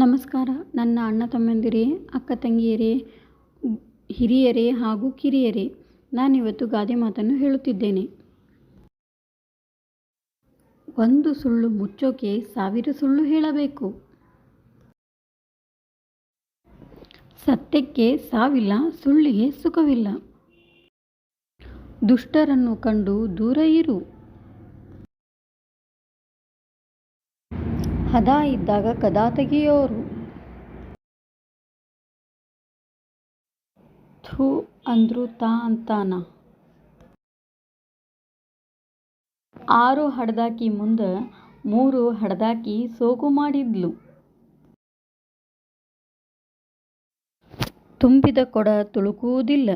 ನಮಸ್ಕಾರ. ನನ್ನ ಅಣ್ಣ ತಮ್ಮಂದಿರೇ, ಅಕ್ಕ ತಂಗಿಯರೇ, ಹಿರಿಯರೇ ಹಾಗೂ ಕಿರಿಯರೇ, ನಾನಿವತ್ತು ಗಾದೆ ಮಾತನ್ನು ಹೇಳುತ್ತಿದ್ದೇನೆ. ಒಂದು ಸುಳ್ಳು ಮುಚ್ಚೋಕೆ ಸಾವಿರ ಸುಳ್ಳು ಹೇಳಬೇಕು. ಸತ್ಯಕ್ಕೆ ಸಾವಿಲ್ಲ, ಸುಳ್ಳಿಗೆ ಸುಖವಿಲ್ಲ. ದುಷ್ಟರನ್ನು ಕಂಡು ದೂರ ಇರು. ಹದ ಇದ್ದಾಗ ಕದ ತೆಗೆಯೋರು. ಥೂ ಅಂದ್ರು ತಾ ಅಂತಾನ. ಆರು ಹಡ್ದಾಕಿ ಮುಂದ ಮೂರು ಹಡ್ದಾಕಿ ಸೋಗು ಮಾಡಿದ್ಲು. ತುಂಬಿದ ಕೊಡ ತುಳುಕುವುದಿಲ್ಲ.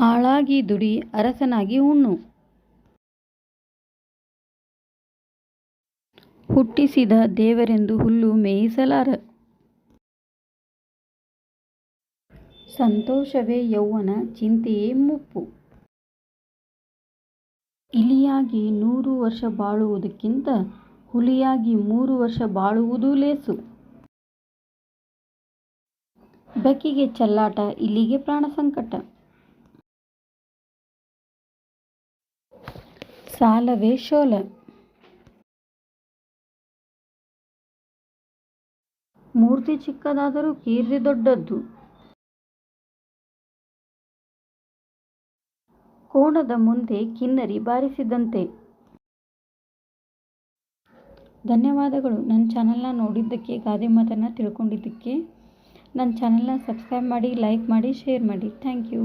ಆಳಾಗಿ ದುಡಿ ಅರಸನಾಗಿ ಉಣ್ಣು. ಹುಟ್ಟಿಸಿದ ದೇವರೆಂದು ಹುಲ್ಲು ಮೇಯಿಸಲಾರ. ಸಂತೋಷವೇ ಯೌವನ, ಚಿಂತೆಯೇ ಮುಪ್ಪು. ಇಲಿಯಾಗಿ ನೂರು ವರ್ಷ ಬಾಳುವುದಕ್ಕಿಂತ ಹುಲಿಯಾಗಿ ಮೂರು ವರ್ಷ ಬಾಳುವುದು ಲೇಸು. ಬೆಕ್ಕಿಗೆ ಚೆಲ್ಲಾಟ, ಇಲಿಗೆ ಪ್ರಾಣ ಸಂಕಟ. ಸಾಲವೇ ಶೋಲ. ಮೂರ್ತಿ ಚಿಕ್ಕದಾದರೂ ಕೀರ್ತಿ ದೊಡ್ಡದ್ದು. ಕೋಣದ ಮುಂದೆ ಕಿನ್ನರಿ ಬಾರಿಸಿದಂತೆ. ಧನ್ಯವಾದಗಳು. ನನ್ನ ಚಾನಲ್ನ ನೋಡಿದ್ದಕ್ಕೆ, ಗಾದೆ ಮಾತನ್ನು ತಿಳ್ಕೊಂಡಿದ್ದಕ್ಕೆ. ನನ್ನ ಚಾನಲ್ನ ಸಬ್ಸ್ಕ್ರೈಬ್ ಮಾಡಿ, ಲೈಕ್ ಮಾಡಿ, ಶೇರ್ ಮಾಡಿ. Thank you.